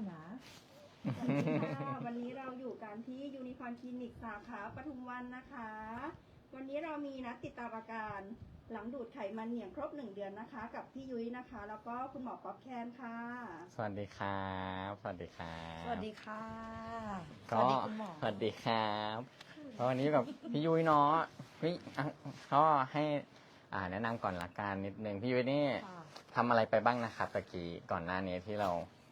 อนนะสวัสดีค่ะวันนี้เราอยู่กันที่ยูนิคอนคลินิกสาขาปทุมวันนะคะ วันนี้เรามีนัดติดตามอาการ หลังดูดไขมันเหนียงครบหนึ่งเดือนนะคะ กับพี่ยุ้ยนะคะ แล้วก็คุณหมอป๊อปแคนค่ะ สวัสดีครับ สวัสดีครับสวัสดีค่ะสก็วัสดีคุณหมอสวัสดีครับก็วันนี้กับพี่ยุ้ยเนาะพี่อะก็ให้อ่าแนะนำก่อนละกันนิดนึงพี่ยุ้ยนี่ค่ะทำอะไรไปบ้างนะครับตะกี้ก่อนหน้านี้ที่เรา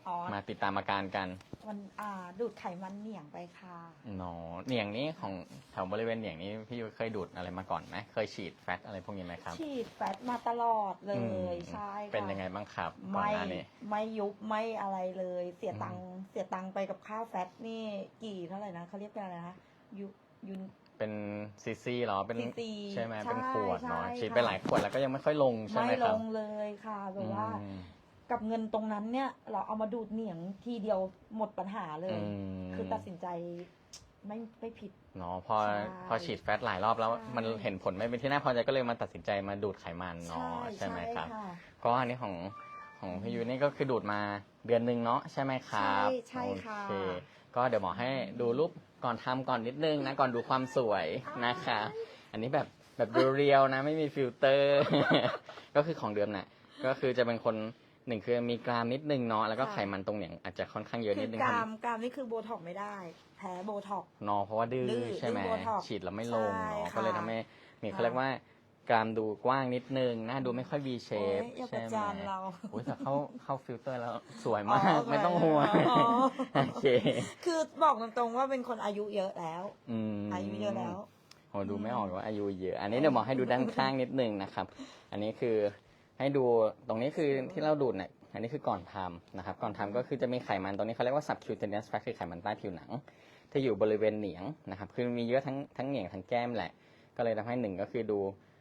อ๋อมาติดตามอาการกันวันอ่าดูดไขมันเหนียงไปค่ะเนาะเหนียงนี้ของแถวบริเวณเหนียงนี้พี่ยุ้ยเคยดูดอะไรมาก่อนไหมเคยฉีดแฟตอะไรพวกนี้ไหมครับ ฉีดแฟตมาตลอดเลอืมยใช่ค่ะเป็นยังไงบ้างครับก่อนไม่หน้านี้ ไม่ยุบไม่อะไรเลย เสียอืมตังค์เสียตังค์ไปกับค่าแฟตนี่กี่เท่าไหร่นะเขาเรียกเป็นอะไรนะคะยุยุน เป็นซีซีเหรอเป็น CC ใช่ไหมใช่เป็นขวดเนาะใช่ฉีดไปค่ะ หลายขวดแล้วก็ยังไม่ค่อยลงใช่ไหมไม่คลรับงเลยค่ะแบบว่า อืม กับเงินตรงนั้นเนี่ย เราเอามาดูดเหนียงทีเดียวหมดปัญหาเลยมคือตัดสินใจไม่ไม่ผิด เนาะพอใช่พอฉีดแฟตหลายรอบแล้ว ใช่ มันเห็นผลไม่เป็นที่น่าพอใจก็เลยมาตัดสินใจมาดูดไขมันเนาะใช่ไหมครับะ ก็อันนี้ของของพี่ยูนี่ก็คือดูดมาเดือนหนึ่งเนาะใช่ไหมครับใช่ใช่ค่ะ โอเคก็เดี๋ยวหมอให้ดูรูปก่อนทำก่อนนิดนึงนะก่อนดูความสวยนะคะอันนี้แบบแบบเรียวๆนะไม่มีฟิลเตอร์ ก็คือของเดิมน่ะก็คือจะเป็นคน หนึ่งคือมีกรามนิดนึงเนาะแล้วก็ค่ะไขมันตรงเหนียงอาจจะค่อนข้างเยอะคืนิอดนึงกรามกรามนี่คือโบท็อกไม่ได้ แพ้โบท็อกเนอะเพราะว่าดื้อดื้อใช่ไหมดื้อ Botox ฉีดแล้วไม่ลงใช่เนาะค่ะก็เลยทำให้มีค่ะเขาเรียกว่ากรามดูกว้างนิดนึงหน้าดูไม่ค่อย V โอ้ shape ยอย่าปใช่ระไหมจานเราโอ้ยแต่เข้าเข้าฟิลเตอร์แล้วสวยอ๋มากอไม่ต้องห่วงอ๋อ โอเคคือบอกตรงๆว่าเป็นคนอายุเยอะแล้ว อืม อายุเยอะแล้ว โหดูไม่ออกว่าอายุเยอะ อันนี้เดี๋ยวหมอให้ดูด้านข้างนิดนึงนะครับ อันนี้คือ ให้ดูตรงนี้คือที่เราดูดเนี่ยอันนี้คือก่อนทำนะครับ ก่อนทำก็คือจะมีไขมันตรงนี้เขาเรียกว่า subcutaneous fat คือไขมันใต้ผิวหนัง ที่อยู่บริเวณเหนียงนะครับคือมีเยอะทั้งทั้งเหนียงทั้งแก้มแหละ ก็เลยทำให้หนึ่งก็คือดู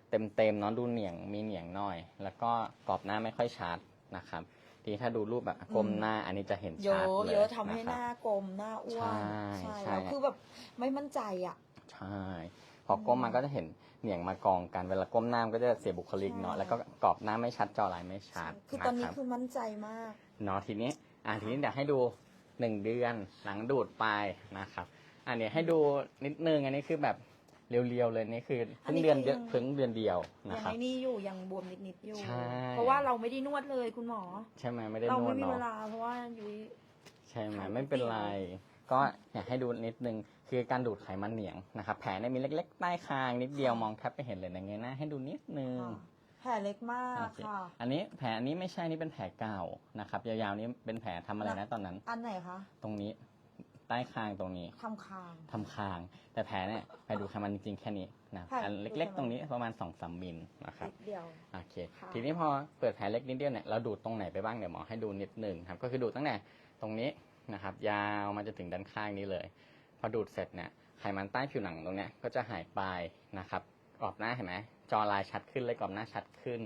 เต็มเต็มๆเนาะดูเหนียงมีเหนียงหน่อย แล้วก็กรอบหน้าไม่ค่อยชัดนะครับ ทีนี้ถ้าดูรูปแบบกลมหน้าอันนี้จะเห็นเยชัดอะเลยเยอะทำให้นหครับน้ากลมหน้าอ้วนใช่ใช่แล้วคือแบบไม่มั่นใจอะใช่พอก้มมันก็จะเห็น เหนียงมากองกันเวลาก้มหน้ามันก็จะเสียบุคลิกเนาะใช่แล้วก็กรอบหน้าไม่ชัดจอลายไม่ชัดคือตอนนี้ะรับ คือมั่นใจมาก เนาะทีนี้อ่าทีนี้เดี๋ยวให้ดูหนึ่งเดือนหลังดูดไปนะครับอันนี้ให้ดูนิดนึงอันนี้คือแบบเรียวๆเลยนี่คืออัเพิ่นงนี้เดือนคือเดียวยังเพิ่งเดือนเดียวยันะงครับ ไอ้นี่อยู่ยังบวมนิดๆอยู่ ใช่ เพราะว่าเราไม่ได้นวดเลยคุณหมอ ใช่ไหมไม่ได้เรานวไม่ดมีเวเนาะลาเพราะว่ายุ้ย ใช่ไหมค่ะไม่เป็นไร ก็อยากให้ดูนิดนึงคือการดูดไขมันเหนียงนะครับแผลเนี่ยมีเล็กๆใต้คางนิดเดียวมองแทบไม่เห็นเลยนะเงยหน้าให้ดูนิดนึงค่ะแผลเล็กมากโอเคค่ะ อันนี้แผลอันนี้ไม่ใช่นี่เป็นแผลเก่านะครับยาวๆนี้เป็นแผลทำอะไรนะตอนนั้น อันไหนคะตรงนี้ใต้คางตรงนี้ทำคางทำคาง แต่แผลเนี่ยแผลดูดไขมันจริงๆแค่นี้นะแผลอันเล็กๆ ตรงนี้ประมาณ2อสมิลนะครับนิดเดียวโอเคค่ะทีนี้พอเปิดแผลเล็กนิดเดียวเนี่ยเราดูดตรงไหนไปบ้างเดี๋ยวหมอให้ดูนิดหนึ่งครับก็คือดูดตั้งแต่ตรงนี้ นะครับ ยาวมาจนถึงด้านข้างนี้เลย พอดูดเสร็จเนี่ยไขมันใต้ผิวหนังตรงเนี้ยก็จะหายไปนะครับกรอบหน้าเห็นไหมจอลายชัดขึ้นเลยกรอบหน้าชัดขึ้น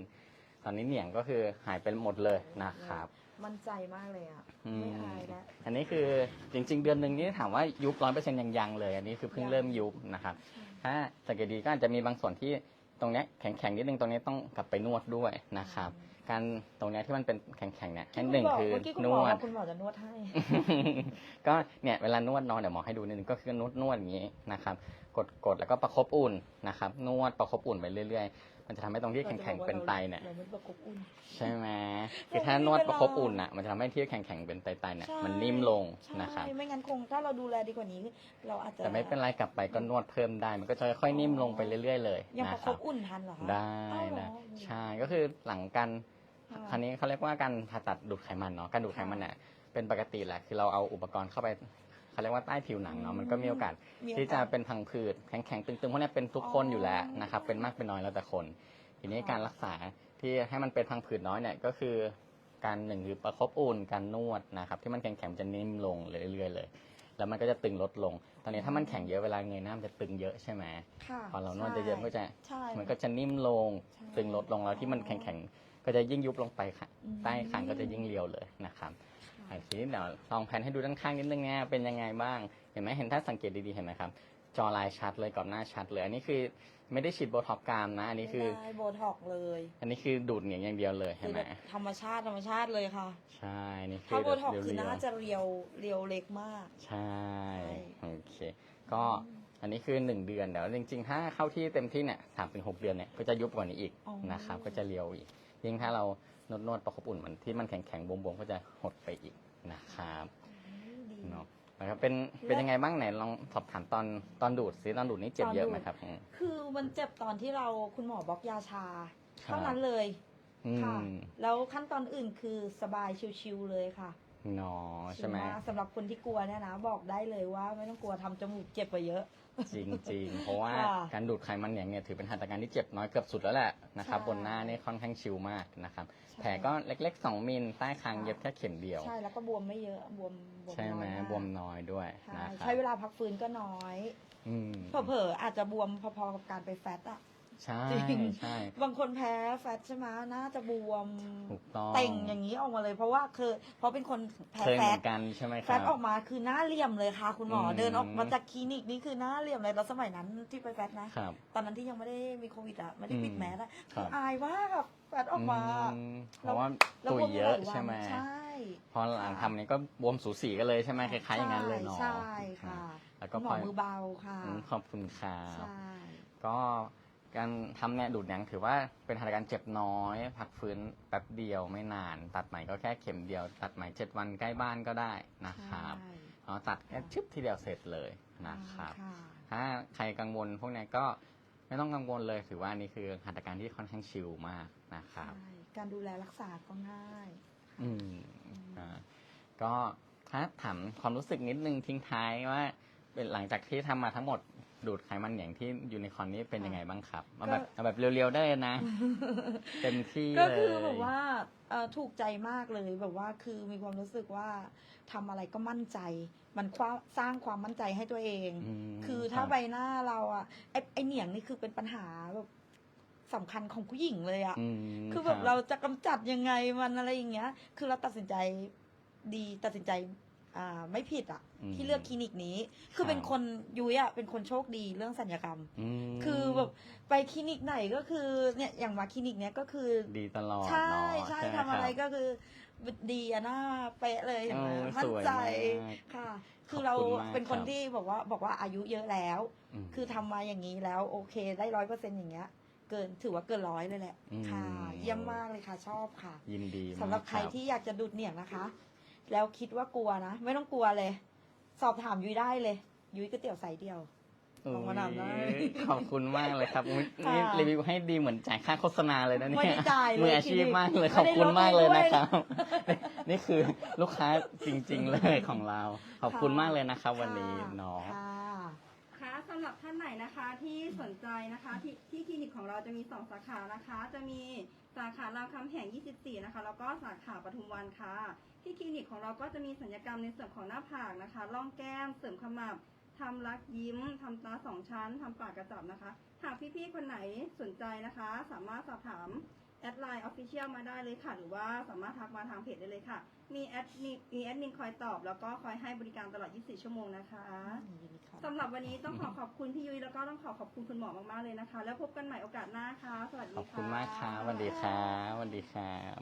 ตอนนี้เหนียงก็คือหายไปหมดเลยนะครับ มั่นใจมากเลยอะอืมไม่อายแล้วอันนี้คือจริง ๆ เดือนหนึ่งนี่ถามว่ายุบร้อยเปอร์เซ็นต์ยังยังเลย อันนี้คือเพิ่งยังเริ่มยุบนะครับ ถ้าสังเกตดีก็อาจจะมีบางส่วนที่ตรงเนี้ยแข็งๆนิดนึงตรงนี้ต้องกลับไปนวดด้วยนะครับ การตรงเนี้ยที่มันเป็นแข็งๆเนี่ยให้หนึ่งณบกคือเมื่อกี้คุณนหมอวบดอกคุณหมอจะนวดให้ ก็เนี่ยเวลานวดเนอนเดี๋ยวหมอให้ดูนิดนึงก็คือนวดนวดอย่างนี้นะครับ กดกดแล้วก็ประคบอุ่นนะครับ นวดประคบอุ่นไปเรื่อย ๆ มันจะทำให้ตรงที่แข็งๆเป็นไตเนี่ยเราไม่ประกบอุ่น ใช่ไหมคือถ้านวดประคบอุ่นอะมันจะทำให้ที่แข็งๆเป็นไตๆเนี่ยใช่ มันนิ่มลงนะครับ ใช่ไม่งั้นคงถ้าเราดูแลดีกว่านี้ เราอาจจะแต่ไม่เป็นไรกลับไปก็นวดเพิ่มได้ มันก็จะค่อยๆนิ่มลงไปเรื่อยๆ เลยยังนะประคครับบอุ่นทันเหรอคะได้อ้าวเหรนะอใช่ก็คือหลังการค่ะคราวนี้เขาเรียกว่าการผ่าตัดดูดไขมันเนาะการดูดไขมันเนี่ยเป็นปกติแหละคือเราเอาอุปกรณ์เข้าไป เขาเรียกว่าใต้ผิวหนังเนาะมันก็มีโอกาสมีโอกาสที่จะเป็นพังผืดแข็งๆตึงๆพวกเนี้ยเป็นทุกคนอยู่แล้วนะครับเป็นมากเป็นน้อยแล้วแต่คน ทีนี้ค่ะการรักษาที่ให้มันเป็นพังผืดน้อยเนี่ยก็คือการหนึ่งคือประคบอุ่นการนวดนะครับที่มันแข็งๆมันจะนิ่มลงเรื่อยๆเลย แล้วมันก็จะตึงลดลง ตอนนี้ถ้ามันแข็งเยอะเวลาเงยหน้ามันจะตึงเยอะใช่ไหมค่ะพอเรานวดเยอะๆมันก็จะใช่มันก็จะนิ่มลงใช่ตึงลดลงแล้วที่มันแข็งๆก็จะยิ่งยุบลงไปค่ะอืมใต้คางก็จะยิ่งเรียวเลยนะครับ อะทีนี้เดี๋ยวลองแผนให้ดูด้านข้างนิดนึงนะเป็นยังไงบ้าง เห็นไหมเห็นถ้าสังเกตดีๆเห็นไหมครับ จอลายชัดเลยกับหน้าชัดเลยอันนี้คือไม่ได้ฉีดโบท็อกซ์กรามนะ อันนี้คือ ไม่ได้โบท็อกเลยอันนี้คือดูดเหนียงอย่างเดียวเลยเห็คืนอไหมแบบธรรมชาติธรรมชาติเลยค่ะ ใช่นี่คือถ้าโบท็อกเรียวๆคือน่าจะเรียวเรียวเล็กมาก ใช่ใช่โอเค ก็อันนี้คือหนึ่งเดือนเดี๋ยวจริงๆ ถ้าเข้าที่เต็มที่เนี่ยสามถึงหกเดือนเนี่ยก็จะยุบกว่านี้อีกอ๋อนะครับก็จะเรียวอีกยิ่งถ้าเรา นวดนวดๆประคบอุ่นมันที่มันแข็งๆบวมๆก็จะหดไปอีกนะครับดีเนาะนะครับเป็นเป็นยังไงบ้างไหนลองสอบถามตอนตอนดูดซิตอนดูดนี่เจ็บเยอะไหมครับอืมคือมันเจ็บตอนที่เราคุณหมอบล็อกยาชาครับเท่านั้นเลยอืค่ะมแล้วขั้นตอนอื่นคือสบายชิวๆเลยค่ะ เนาะใช่ไหมชิลากสำหรับคนที่กลัวเนี่ยนะบอกได้เลยว่าไม่ต้องกลัวทำจมูกเจ็บไปเยอะจริงๆเพราะว่าค่ะการดูดไขมันเหนียงเนี่ยถือเป็นหัตถการที่เจ็บน้อยเกือบสุดแล้วแหละนะครับใช่บนหน้านี่ค่อนข้างชิลมากนะครับใช่ แผลก็เล็กๆ 2มิลใต้คางค่ะเย็บแค่เข็มเดียว ใช่แล้วก็บวมไม่เยอะบวมบวมใช่ไหมน้อยากบวมน้อยด้วยใช่นะครับใช้เวลาพักฟื้นก็น้อยอืม เผลอๆอาจจะบวมพอๆกับการไปแฟตอะ ใช่จริงใช่บางคนแพ้แฟตใช่ไหมน่าจะบวมถูกต้องเต่งอย่างนี้ออกมาเลยเพราะว่าคือเพราะเป็นคนแพ้เคยแฟเหมืตอนกันใช่ไหมคแฟรัตบออกมาคือหน้าเหลี่ยมเลยค่ะ คุณหมออืมเดินออกมาจากคลินิกนี่คือหน้าเหลี่ยมเลยแล้วสมัยนั้นที่ไปแฟตนะ ครับ ตอนนั้นที่ยังไม่ได้มีโควิดอะไม่ได้ปิดอืมแมสอะครัคือบ อายมากอะแฟตออกมา อืมเพราะว่าแล้วตุยบวมเยอะลาวันใช่ไหมใช่ พอหลังทำนี้ก็บวมสูสีกันเลยใช่ไหมคล้ายๆอย่างนั้นเลยเนาะใช่ค่ะแล้วก็คุณหมพออมือเบาค่ะ อืมขอบคุณครัใช่บก็ การทำเนี่ยดูดหนังถือว่าเป็นหัตถการเจ็บน้อย พักฟื้นแป๊บเดียวไม่นาน ตัดใหม่ก็แค่เข็มเดียว ตัดใหม่เจ็ดวันใกล้บ้านก็ได้นะครับใช่เอาตัดแค่ชึบทีเดียวเสร็จเลยนะครับค่ะถ้าใครกังวลพวกเนี้ยก็ไม่ต้องกังวลเลยถือว่านี่คือหัตถการที่ค่อนข้างชิลมากนะครับใช่การดูแลรักษาก็ง่าย อืมอ่าก็ถ้าถามความรู้สึกนิดนึงทิ้งท้ายว่าเป็นหลังจากที่ทำมาทั้งหมด ดูดไขมันเหนียงที่ยูนิคอร์นนี้เป็นยังไงบ้างครับเอาแบบเอาแบบเรียวๆได้เลยนะ เต็มที่ก็เลยคือแบบว่าเอ่อถูกใจมากเลยแบบว่าคือมีความรู้สึกว่าทำอะไรก็มั่นใจ มันความสร้างความมั่นใจให้ตัวเองมคือถ้ารับใบหน้าเราอะไอไอเหนียงนี่คือเป็นปัญหาแบบสำคัญของผู้หญิงเลยอะอืมคือแบบรับเราจะกำจัดยังไงมันอะไรอย่างเงี้ย คือเราตัดสินใจดีตัดสินใจ อ่าไม่ผิดอะมที่เลือกคลินิกนี้ คือครับเป็นคนยุ้ยอะเป็นคนโชคดีเรื่องสัญญกรรม มคือแบบไปคลินิกไหนก็คือเนี่ยอย่างมาคลินิกเนี้ยก็คือ ดีตลอดใช่เนาะใช่หมทำอะไรคบ ก็คือดีอะหน้าเป๊ะเลยเห็นไหมเออมั่สนวยใจมากค่ะ คืขออบเราคุณมากเป็นคนครับ ที่บอกว่าบอกว่าอายุเยอะแล้ว ม คือทำมาอย่างนี้แล้วโอเคได้ร้อยเปอร์เซ็นต์อย่างเงี้ย เกินถือว่าเกินร้อยเลยแหละ อืม ค่ะ เยี่ยมมากเลยค่ะชอบค่ะยินดีสำหรับมากใครที่อยากจะดูดเหนียงนะคะ แล้วคิดว่ากลัวนะ ไม่ต้องกลัวเลย สอบถามยุ้ยได้เลย ยุ้ยก๋วยเตี๋ยวใส่เดียวลงมาทำได้โอ้ยขอบคุณมากเลยครับอุ๊ยค่ะนี่รีวิวให้ดีเหมือนจ่ายค่าโฆษณาเลยนะเนี่ยไม่ได้จ่ายเลยมืออาชีพมากเลยไม่ขอบได้คุณมากเลยลดให้ด้วยนะครับ นี่คือลูกค้าจริง ๆ เลยของเรา ขอบคุณมากเลยนะครับ วันนี้ค่ะเนาะ ค่ะค่ะสำ หรับท่านไหนนะคะที่สนใจนะคะที่ที่คลินิกของเราจะมี 2 สาขานะคะ จะมีสาขารามคำแหง 24 นะคะ แล้วก็สาขาปทุมวันค่ะ ที่คลินิกของเราก็จะมีสัญญกรรมในส่วนของหน้าผากนะคะร่องแก้ม เสริมขมับทำรักยิ้มทำตาสองชั้นทำปากกระจับนะคะ หากพี่ๆคนไหนสนใจนะคะ สามารถสอบถาม แอดไลน์ออฟฟิเชียลมาได้เลยค่ะ หรือว่าสามารถทักมาทางเพจได้เลยค่ะ มีแอดมินมีแอดมินคอยตอบ แล้วก็คอยให้บริการตลอด 24 ชั่วโมงนะคะสำหรับวันนี้ต้องขอขอบคุณพี่ยุ้ยแล้วก็ต้องขอขอบคุณคุณหมอมากๆเลยนะคะ แล้วพบกันใหม่โอกาสหน้าค่ะ สวัสดีขอบค่ะ คุณมากครับสวัสดีครับสวัสดีครับ